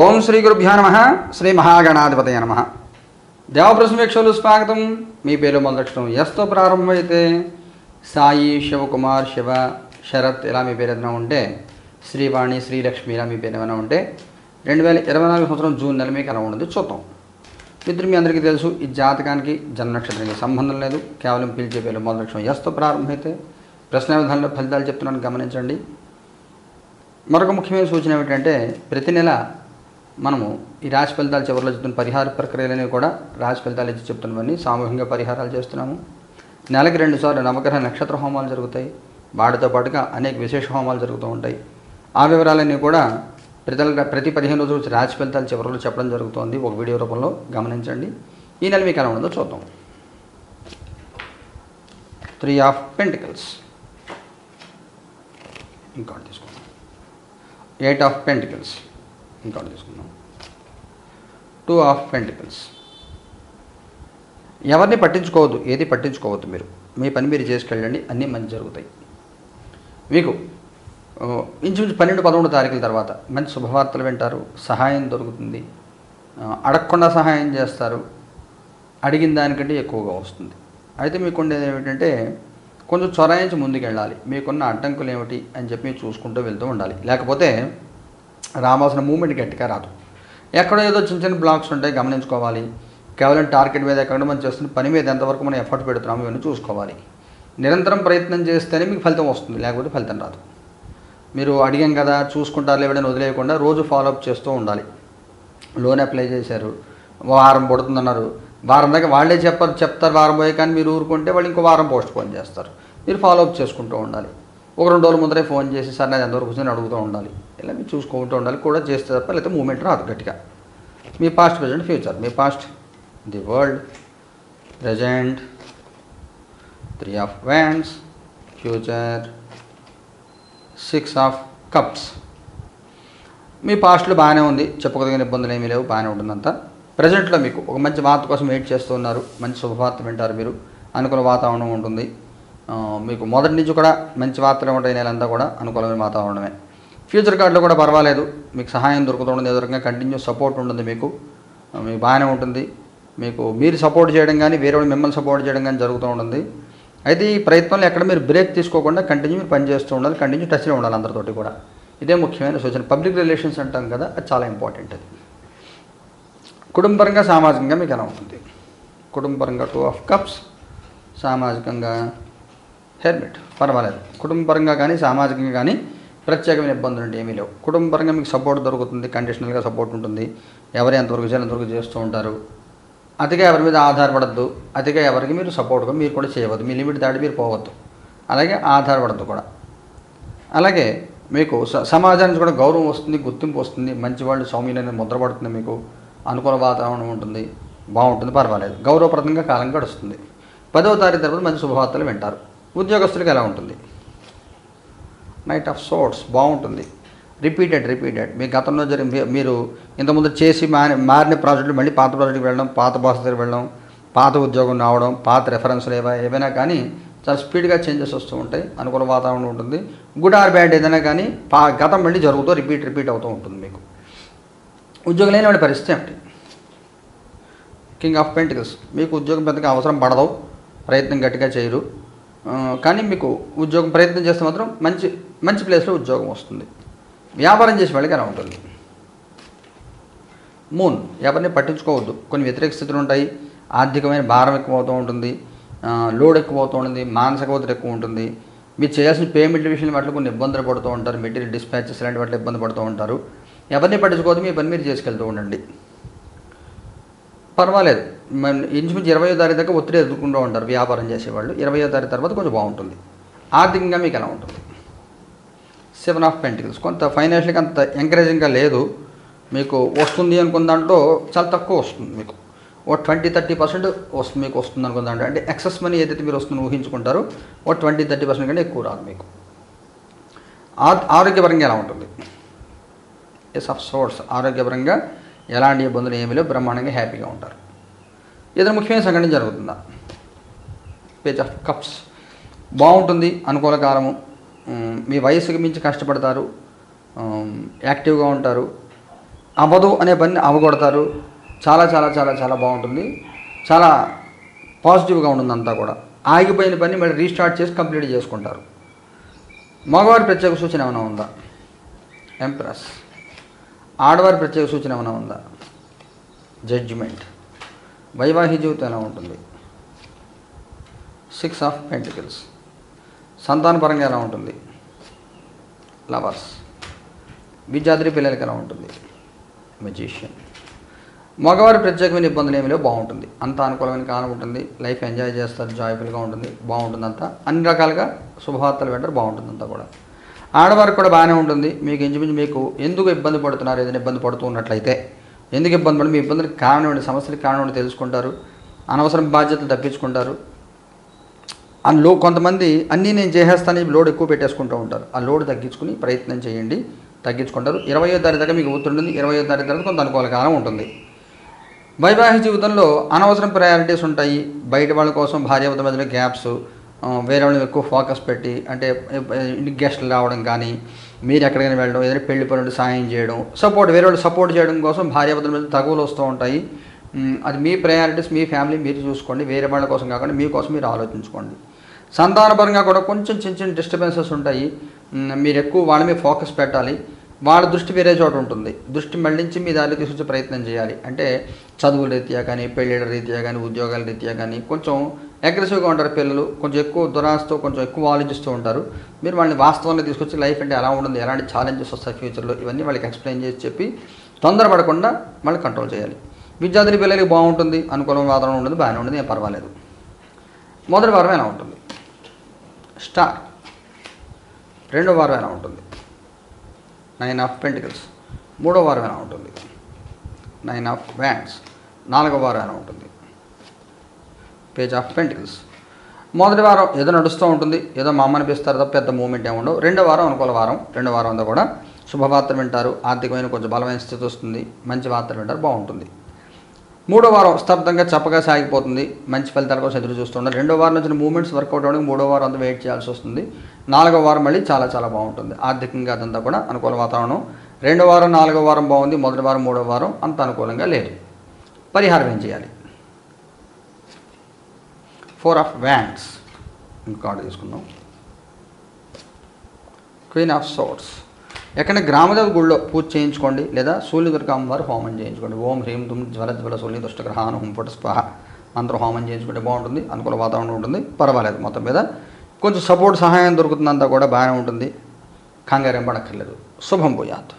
ఓం శ్రీ గురుభ్యో నమ. శ్రీ మహాగణాధిపతయ నమ. దేవప్రసమీక్షలు స్వాగతం. మీ పేరు మొదలక్షణం ఎస్తో ప్రారంభమైతే సాయి శివకుమార్ శివ శరత్ ఇలా మీ పేరు ఏదైనా ఉంటే శ్రీవాణి శ్రీలక్ష్మి ఇలా మీ పేరు ఏమైనా ఉంటే రెండు వేల ఇరవై నాలుగు సంవత్సరం జూన్ నెల మీకు ఎలా ఉండదు చూద్దాం. మిత్రులు మీ అందరికీ తెలుసు ఈ జాతకానికి జన్మనక్షత్రానికి సంబంధం లేదు. కేవలం పిలిచే పేరు మొదలక్షణం ఎస్తో ప్రారంభమైతే ప్రశ్న విధానంలో ఫలితాలు చెప్తున్నాను గమనించండి. మరొక ముఖ్యమైన సూచన ఏమిటంటే ప్రతి నెల మనము ఈ రాశి ఫలితాలు చివరిలో చెప్తున్న పరిహార ప్రక్రియలని కూడా రాశి ఫలితాలు ఇచ్చి చెప్తున్నవన్నీ సామూహికంగా పరిహారాలు చేస్తున్నాము. నెలకి రెండు సార్లు నవగ్రహ నక్షత్ర హోమాలు జరుగుతాయి. వాటితో పాటుగా అనేక విశేష హోమాలు జరుగుతూ ఉంటాయి. ఆ వివరాలన్నీ కూడా ప్రతి ప్రతి పదిహేను రోజులు రాశి ఫలితాలు చివరిలో చెప్పడం జరుగుతోంది. ఒక వీడియో రూపంలో గమనించండి. ఈ నెల మీకు ఎలా ఉండదో చూద్దాం. త్రీ ఆఫ్ పెంటికల్స్ ఇంకోటి తీసుకోండి ఎయిట్ ఆఫ్ పెంటికల్స్ ఇంకా తీసుకుందాం టూ ఆఫ్ పెంటికల్స్ ఎవరిని పట్టించుకోవద్దు ఏది పట్టించుకోవద్దు మీరు. మీ పని మీరు చేసుకెళ్ళండి అన్నీ మంచి జరుగుతాయి. మీకు ఇంచుమించు పన్నెండు పదమూడు తారీఖుల తర్వాత మంచి శుభవార్తలు వింటారు సహాయం దొరుకుతుంది అడగకుండా సహాయం చేస్తారు అడిగిన దానికంటే ఎక్కువగా వస్తుంది. అయితే మీకు ఉండేది ఏమిటంటే కొంచెం చొరాయించి ముందుకెళ్ళాలి. మీకున్న అడ్డంకులు ఏమిటి అని చెప్పి చూసుకుంటూ వెళ్తూ ఉండాలి. లేకపోతే రావాల్సిన మూమెంట్ గట్టిగా రాదు. ఎక్కడో ఏదో చిన్న చిన్న బ్లాక్స్ ఉంటాయి గమనించుకోవాలి. కేవలం టార్గెట్ మీద ఎక్కడ మనం చేస్తున్న పని మీద ఎంతవరకు మనం ఎఫర్ట్ పెడుతున్నాము ఇవన్నీ చూసుకోవాలి. నిరంతరం ప్రయత్నం చేస్తేనే మీకు ఫలితం వస్తుంది లేకపోతే ఫలితం రాదు. మీరు అడిగాం కదా చూసుకుంటారు ఎవడైనా వదిలేయకుండా రోజు ఫాలోఅప్ చేస్తూ ఉండాలి. లోన్ అప్లై చేశారు వారం పడుతుందన్నారు. వారం దాకా వాళ్ళే చెప్పారు చెప్తారు వారం పోయే కానీ మీరు ఊరుకుంటే వాళ్ళు ఇంకో వారం పోస్ట్ పోన్ చేస్తారు. మీరు ఫాలోఅప్ చేసుకుంటూ ఉండాలి. ఒక రెండు రోజుల ముందరే ఫోన్ చేసి సార్ నేను ఎంతవరకు కూర్చొని అడుగుతూ ఉండాలి. ఇలా మీరు చూసుకుంటూ ఉండాలి. కూడా చేస్తే తప్ప లేకపోతే మూమెంట్ రాదు గట్టిగా. మీ past present future. Me past. The world. Present. Three of wands future. Six of cups. మీ పాస్ట్లో బాగానే ఉంది. చెప్పుకోదగిన ఇబ్బందులు ఏమీ లేవు. బాగానే ఉంటుందంతా. ప్రజెంట్లో మీకు ఒక మంచి వార్త కోసం వెయిట్ చేస్తున్నారు మంచి శుభవార్త వింటారు మీరు. అనుకూల వాతావరణం ఉంటుంది. మీకు మొదటి నుంచి కూడా మంచి వార్తలు ఉంటాయి నెలంతా కూడా అనుకూలమైన వాతావరణమే. ఫ్యూచర్ కార్డులో కూడా పర్వాలేదు. మీకు సహాయం దొరుకుతుంది ఏదో రకంగా కంటిన్యూ సపోర్ట్ ఉంటుంది మీకు. మీకు బాగానే ఉంటుంది. మీకు మీరు సపోర్ట్ చేయడం కానీ వేరే వాళ్ళు మిమ్మల్ని సపోర్ట్ చేయడం కానీ జరుగుతూ ఉంటుంది. అయితే ఈ ప్రయత్నంలో ఎక్కడ మీరు బ్రేక్ తీసుకోకుండా కంటిన్యూ మీరు పని చేస్తూ ఉండాలి. కంటిన్యూ టచ్లో ఉండాలి అందరితోటి కూడా. ఇదే ముఖ్యమైన సూచన. పబ్లిక్ రిలేషన్స్ అంటాం కదా అది చాలా ఇంపార్టెంట్ అది. కుటుంబపరంగా సామాజికంగా మీకు ఎలా ఉంటుంది? కుటుంబపరంగా టూ ఆఫ్ కప్స్. సామాజికంగా హెల్మెట్. పర్వాలేదు. కుటుంబపరంగా కానీ సామాజికంగా కానీ ప్రత్యేకమైన ఇబ్బందులు అంటే ఏమీ లేవు. కుటుంబపరంగా మీకు సపోర్ట్ దొరుకుతుంది కండిషనల్గా సపోర్ట్ ఉంటుంది. ఎవరు ఎంతవరకు చేయాలి ఎంతవరకు చేస్తూ ఉంటారు. అతిగా ఎవరి మీద ఆధారపడద్దు. అతిగా ఎవరికి మీరు సపోర్ట్గా మీరు కూడా చేయవద్దు. మీ లిమిట్ దాటి మీరు పోవద్దు. అలాగే ఆధారపడద్దు కూడా. అలాగే మీకు స- సమాజానికి కూడా గౌరవం వస్తుంది గుర్తింపు వస్తుంది. మంచి వాళ్ళు సౌమ్యులు అనేది మీకు. అనుకూల వాతావరణం ఉంటుంది. బాగుంటుంది పర్వాలేదు. గౌరవప్రదంగా కాలం గడుస్తుంది. పదవ తారీఖు తర్వాత మంచి శుభవార్తలు వింటారు. ఉద్యోగస్తులకు ఎలా ఉంటుంది? నైట్ ఆఫ్ సోర్ట్స్ బాగుంటుంది. రిపీటెడ్ రిపీటెడ్ మీ గతంలో జరిగిన మీరు ఇంతకుముందు చేసి మారి మారిన ప్రాజెక్టులు మళ్ళీ పాత ప్రాజెక్టుకి వెళ్ళడం పాత బాస్ దగ్గర వెళ్ళడం పాత ఉద్యోగం రావడం పాత రెఫరెన్స్లు ఏవా ఏవైనా కానీ చాలా స్పీడ్గా చేంజెస్ వస్తూ ఉంటాయి అనుకూల వాతావరణం ఉంటుంది. గుడ్ ఆర్ బ్యాడ్ ఏదైనా కానీ పా గతం మళ్ళీ జరుగుతూ రిపీట్ రిపీట్ అవుతూ ఉంటుంది మీకు. ఉద్యోగం లేని వాడి పరిస్థితి ఏమిటి? కింగ్ ఆఫ్ పెంటికల్స్ మీకు ఉద్యోగం పెద్దగా అవసరం పడదు. ప్రయత్నం గట్టిగా చేయరు. కానీ మీకు ఉద్యోగం ప్రయత్నం చేస్తే మాత్రం మంచి మంచి ప్లేస్లో ఉద్యోగం వస్తుంది. వ్యాపారం చేసే వాళ్ళకి ఎలా ఉంటుంది. మూన్ ఎవరిని పట్టించుకోవద్దు. కొన్ని వ్యతిరేక స్థితులు ఉంటాయి. ఆర్థికమైన భారం ఎక్కువ అవుతూ ఉంటుంది లోడ్ ఎక్కువ అవుతూ ఉంటుంది. మానసిక ఒత్తిడి ఎక్కువ ఉంటుంది. మీరు చేయాల్సిన పేమెంట్ విషయంలో వాటిలో కొన్ని ఇబ్బందులు పడుతూ ఉంటారు. మెటీరియల్ డిస్పాచెస్ ఇలాంటి వాటిలో ఇబ్బంది పడుతూ ఉంటారు. ఎవరిని పట్టించుకోవద్దు. మీ పని మీరు చేసుకెళ్తూ ఉండండి. పర్వాలేదు. ఇంచుమించి ఇంచుమించు ఇరవయో తారీఖు దాకా ఒత్తిడి ఎదుర్కొంటూ ఉంటారు వ్యాపారం చేసేవాళ్ళు. ఇరవయో తారీఖు తర్వాత కొంచెం బాగుంటుంది. ఆర్థికంగా మీకు ఎలా ఉంటుంది? Seven of pentacles. కొంత ఫైనాన్షియల్గా అంత ఎంకరేజింగ్గా లేదు. మీకు వస్తుంది అనుకున్న దాంట్లో చాలా తక్కువ వస్తుంది మీకు. ఓ ట్వంటీ థర్టీ పర్సెంట్ వస్తుంది మీకు వస్తుంది అనుకున్న దాంట్లో. అంటే ఎక్సెస్ మనీ ఏదైతే మీరు వస్తుందని ఊహించుకుంటారో ఓ ట్వంటీ థర్టీ పర్సెంట్ కంటే ఎక్కువ రాదు మీకు. ఆ- ఆరోగ్యపరంగా ఎలా ఉంటుంది? ఎస్ ఆఫ్ సోర్స్ ఆరోగ్యపరంగా ఎలాంటి ఇబ్బందులు ఏమీ లేవు బ్రహ్మాండంగా హ్యాపీగా ఉంటారు. ఏదైనా ముఖ్యమైన సంఘటన జరుగుతుందా? పేజ్ ఆఫ్ కప్స్ బాగుంటుంది అనుకూల కాలము. మీ వయసుకి మించి కష్టపడతారు యాక్టివ్గా ఉంటారు. అవ్వదు అనే పని అవగొడతారు చాలా చాలా చాలా చాలా బాగుంటుంది. చాలా పాజిటివ్గా ఉంటుంది అంతా కూడా. ఆగిపోయిన పని మళ్ళీ రీస్టార్ట్ చేసి కంప్లీట్ చేసుకుంటారు. మగవారి ప్రత్యేక సూచన ఏమైనా ఉందా? ఎంప్రెస్ ఆడవారి ప్రత్యేక సూచన ఏమైనా ఉందా? జడ్జిమెంట్ వైవాహిక జీవితం ఎలా ఉంటుంది? సిక్స్ ఆఫ్ పెంటికల్స్ సంతానపరంగా ఎలా ఉంటుంది? లవర్స్ విద్యాద్రి పిల్లలకి ఎలా ఉంటుంది? మెజీషియన్ మగవారి ప్రత్యేకమైన ఇబ్బందులు ఏమిలో బాగుంటుంది. అంత అనుకూలమైన కాలం ఉంటుంది. లైఫ్ ఎంజాయ్ చేస్తారు జాయ్ఫుల్గా ఉంటుంది బాగుంటుంది అంతా అన్ని రకాలుగా శుభవార్తలు వింటారు బాగుంటుంది అంతా కూడా. ఆడవారికి కూడా బాగానే ఉంటుంది. మీకు ఇంచుమించు మీకు ఎందుకు ఇబ్బంది పడుతున్నారు? ఏదైనా ఇబ్బంది పడుతూ ఉన్నట్లయితే ఎందుకు ఇబ్బంది పడి మీ ఇబ్బందులకు కారణం ఏంటి సమస్యలకు కారణం ఏంటి తెలుసుకుంటారు. అనవసరం బాధ్యతలు తప్పించుకుంటారు. ఆ లో కొంతమంది అన్నీ నేను చేసేస్తాను లోడ్ ఎక్కువ పెట్టేసుకుంటూ ఉంటారు. ఆ లోడ్ తగ్గించుకుని ప్రయత్నం చేయండి. తగ్గించుకుంటారు. ఇరవయో తారీఖు దాకా మీకు ఒత్తిడి ఇరవయో తారీఖు తర్వాత కొంత అనుకూల కాలం ఉంటుంది. వైవాహిక జీవితంలో అనవసరం ప్రయారిటీస్ ఉంటాయి. బయట వాళ్ళ కోసం భార్యాభర్త మధ్యలో గ్యాప్స్ వేరే వాళ్ళని ఎక్కువ ఫోకస్ పెట్టి అంటే ఇంటికి గెస్ట్లు రావడం కానీ మీరు ఎక్కడికైనా వెళ్ళడం ఏదైనా పెళ్ళి పనులు సాయం చేయడం సపోర్ట్ వేరే వాళ్ళు సపోర్ట్ చేయడం కోసం భార్యాభర్తల మీద తగువలు వస్తూ ఉంటాయి. అది మీ ప్రయారిటీస్ మీ ఫ్యామిలీ మీరు చూసుకోండి. వేరే వాళ్ళ కోసం కాకుండా మీకోసం మీరు ఆలోచించుకోండి. సంతానపరంగా కూడా కొంచెం చిన్న చిన్న డిస్టర్బెన్సెస్ ఉంటాయి. మీరు ఎక్కువ వాళ్ళ మీద ఫోకస్ పెట్టాలి. వాళ్ళ దృష్టి వేరే చోట ఉంటుంది. దృష్టి మళ్ళించి మీ దారిలో తీసుకొచ్చే ప్రయత్నం చేయాలి. అంటే చదువుల రీత్యా కానీ పెళ్ళిళ్ళ రీత్యా కానీ ఉద్యోగాల రీత్యా కానీ కొంచెం అగ్రెసివ్గా ఉంటారు పిల్లలు. కొంచెం ఎక్కువ దురాశతో కొంచెం ఎక్కువ ఆలోచిస్తూ ఉంటారు. మీరు వాళ్ళని వాస్తవంలో తీసుకొచ్చి లైఫ్ అంటే ఎలా ఉంటుంది ఎలాంటి ఛాలెంజెస్ వస్తాయి ఫ్యూచర్లో ఇవన్నీ వాళ్ళకి ఎక్స్ప్లెయిన్ చేసి చెప్పి తొందరపడకుండా మళ్ళీ కంట్రోల్ చేయాలి. విద్యార్థుల పిల్లలకి బాగుంటుంది అనుకూలమైన వాతావరణం ఉంటుంది బాగానే ఉంటుంది ఏం పర్వాలేదు. మొదటి వారం ఎలా ఉంటుంది? స్టార్ రెండో వారం ఎలా ఉంటుంది? Nine of pentacles. మూడో వారం ఎలా ఉంటుంది? నైన్ ఆఫ్ వ్యాండ్స్ నాలుగో వారం ఎలా ఉంటుంది? పేజ్ ఆఫ్ పెంటికల్స్ మొదటి వారం ఏదో నడుస్తూ ఉంటుంది. ఏదో మా అమ్మ అనిపిస్తారు తప్ప పెద్ద మూమెంట్ ఏమి ఉండవు. రెండో వారం అనుకూల వారం. రెండో వారం అంతా కూడా శుభవార్తలు వింటారు. ఆర్థికమైన కొంచెం బలమైన స్థితి వస్తుంది. మంచి వార్తలు వింటారు. బాగుంటుంది. మూడో వారం స్తబ్దంగా చప్పగా సాగిపోతుంది. మంచి ఫలితాల కోసం ఎదురు చూస్తుండాలి రెండో వారం వచ్చిన మూమెంట్స్ వర్కౌట్ అవ్వడానికి మూడో వారం అంతా వెయిట్ చేయాల్సి వస్తుంది. నాలుగో వారం మళ్ళీ చాలా చాలా బాగుంటుంది. ఆర్థికంగా అదంతా కూడా అనుకూల వాతావరణం. రెండో వారం నాలుగో వారం బాగుంది. మొదటి వారం మూడో వారం అంత అనుకూలంగా లేదు. పరిహారం ఏం చేయాలి? Four of wands card card తీసుకుందాం క్వీన్ ఆఫ్ సోర్స్ ఎక్కడ గ్రామదేవ గుళ్ళో పూజ చేయించుకోండి లేదా సూర్యదుర్గ అమ్మవారు హోమం చేయించుకోండి. ఓం హ్రీం తుమ్ జ్వల జ్వల సూర్య దుష్టగ్రహాను హుంపుట స్పహ. మంత్ర హోమం చేయించుకుంటే బాగుంటుంది అనుకూల వాతావరణం ఉంటుంది పర్వాలేదు మొత్తం మీద. కొంచెం సపోర్ట్ సహాయం దొరుకుతుందంతా కూడా బాగానే ఉంటుంది. కంగారేం పడక్కర్లేదు. శుభం పోయాత్